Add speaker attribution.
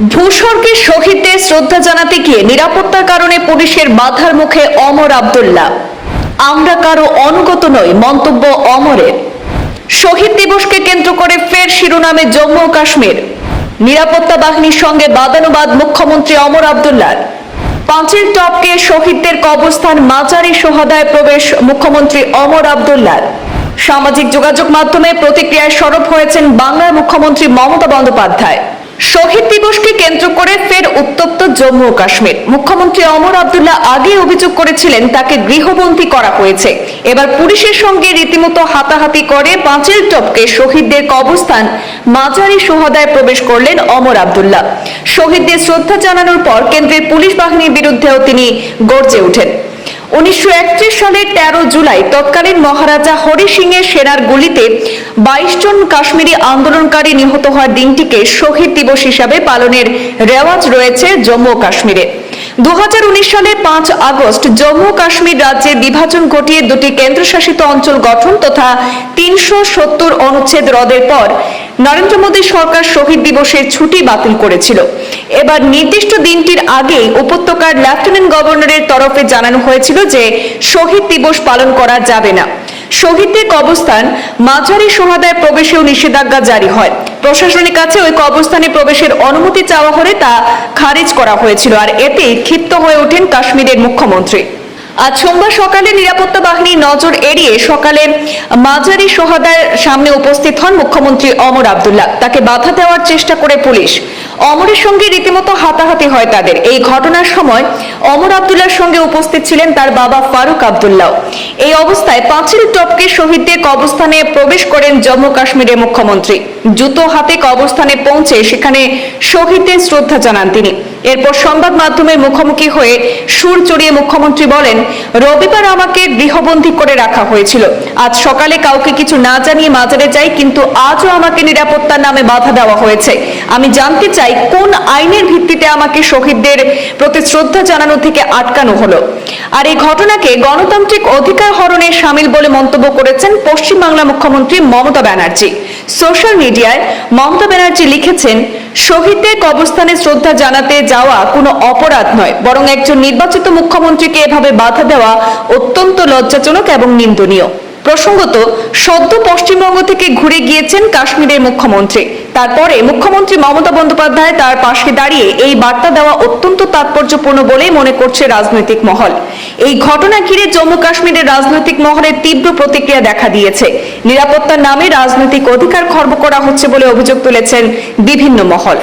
Speaker 1: ভূস্বর্গে শহীদদের শ্রদ্ধা জানাতে গিয়ে নিরাপত্তার কারণে পুলিশের বাধার মুখে অমর আবদুল্লাহ। আমরা কারও অনুগত নই, মন্তব্য অমরের। শহীদ দিবসকে কেন্দ্র করে ফের শিরোনামে জম্মু ও কাশ্মীর। নিরাপত্তা বাহিনীর সঙ্গে বাদানুবাদ মুখ্যমন্ত্রী অমর আব্দুল্লার। পাঁচিল টপকে শহীদদের কবরস্থান মাজারি সোহাদায় প্রবেশ মুখ্যমন্ত্রী অমর আব্দুল্লার। সামাজিক যোগাযোগ মাধ্যমে প্রতিক্রিয়ায় সরব হয়েছেন বাংলার মুখ্যমন্ত্রী মমতা বন্দ্যোপাধ্যায়। শহীদ দিবসকে কেন্দ্র করে ফের উত্তপ্ত জম্মু ও কাশ্মীর। মুখ্যমন্ত্রী অমর আব্দুল্লাহ আগে অভিযোগ করেছিলেন তাকে গৃহবন্দী করা হয়েছে। এবার পুলিশের সঙ্গে রীতিমতো হাতাহাতি করে পাঁচের টপকে শহীদদের কবরস্থান মাজারি সোহাদায় প্রবেশ করলেন অমর আব্দুল্লাহ। শহীদদের শ্রদ্ধা জানানোর পর কেন্দ্রের পুলিশ বাহিনীর বিরুদ্ধেও তিনি গর্জে ওঠেন। উনিশশো সালের তেরো জুলাই তৎকালীন মহারাজা হরি সিং এর সেনার গুলিতে বাইশ জন কাশ্মীরি আন্দোলনকারী নিহত হওয়ার দিনটিকে শহীদ দিবস হিসাবে পালনের রেওয়াজ রয়েছে জম্মু ও কাশ্মীরে। দু সালে পাঁচ আগস্ট জম্মু কাশ্মীর রাজ্যের বিভাজন ঘটিয়ে দুটি কেন্দ্রশাসিত অঞ্চল গঠন তথা তিনশো সত্তর অনুচ্ছেদ রদের পর নরেন্দ্র মোদী সরকার শহীদ দিবসের ছুটি বাতিল করেছিল। এবার নির্দিষ্ট দিনটির আগে উপত্যকার লেফটেন্যান্ট গভর্নরের তরফে জানানো হয়েছিল যে শহীদ দিবস পালন করা যাবে না। শহীদদের কবরস্থান মাঝারি সোহাদায় প্রবেশেও নিষেধাজ্ঞা জারি হয়। প্রশাসনের কাছে ওই কবরস্থানে প্রবেশের অনুমতি চাওয়া হলে তা খারিজ করা হয়েছিল আর এতে ক্ষিপ্ত হয়ে ওঠেন কাশ্মীরের মুখ্যমন্ত্রী। আজ সোমবার সকালে নিরাপত্তা বাহিনীর নজর এড়িয়ে সকালে মাঝারি সোহাদার সামনে উপস্থিত হন মুখ্যমন্ত্রী অমর আবদুল্লাহ। তাকে বাধা দেওয়ার চেষ্টা করে পুলিশ। অমরের সঙ্গে রীতিমতো হাতাহাতি হয় তাদের। এই ঘটনার সময় অমর আব্দুল্লাহর সঙ্গে উপস্থিত ছিলেন তার বাবা ফারুক আব্দুল্লাহ। এই অবস্থায় পাঁচিল টপকে শহীদদের কবরস্থানে প্রবেশ করেন জম্মু কাশ্মীরের মুখ্যমন্ত্রী। জুতো হাতে কবরস্থানে পৌঁছে সেখানে শহীদদের শ্রদ্ধা জানান তিনি। এরপর সংবাদ মাধ্যমের মুখোমুখি হয়ে সুর চড়িয়ে মুখ্যমন্ত্রী বলেন, রবিবার আমাকে গৃহবন্দী করে রাখা হয়েছিল। আজ সকালে কাউকে কিছু না জানিয়ে মাজারে যাই, কিন্তু আজও আমাকে নিরাপত্তার নামে বাধা দেওয়া হয়েছে। আমি জানতে চাই, কোন আইনের ভিত্তিতে আমাকে শহীদদের প্রতি শ্রদ্ধা জানানো থেকে আটকানো হলো? আর এই ঘটনাকে গণতান্ত্রিক অধিকার হরণের সামিল বলে মন্তব্য করেছেন পশ্চিমবাংলা মুখ্যমন্ত্রী মমতা ব্যানার্জি। সোশ্যাল মিডিয়ায় মমতা ব্যানার্জি লিখেছেন, শহীদদের কবরস্থানে শ্রদ্ধা জানাতে যাওয়া কোনো অপরাধ নয়, বরং একজন নির্বাচিত মুখ্যমন্ত্রীকে এভাবে বাধা দেওয়া অত্যন্ত লজ্জাজনক এবং নিন্দনীয়। প্রসঙ্গত, সদ্য পশ্চিমবঙ্গ থেকে ঘুরে গিয়েছেন কাশ্মীরের মুখ্যমন্ত্রী। তারপরে মুখ্যমন্ত্রী মমতা বন্দ্যোপাধ্যায় তার পাশে দাঁড়িয়ে এই বার্তা দেওয়া অত্যন্ত তাৎপর্যপূর্ণ বলেই মনে করছে রাজনৈতিক মহল। এই ঘটনা ঘিরে জম্মু কাশ্মীরের রাজনৈতিক মহলে তীব্র প্রতিক্রিয়া দেখা দিয়েছে। নিরাপত্তার নামে রাজনৈতিক অধিকার খর্ব করা হচ্ছে বলে অভিযোগ তুলেছেন বিভিন্ন মহল।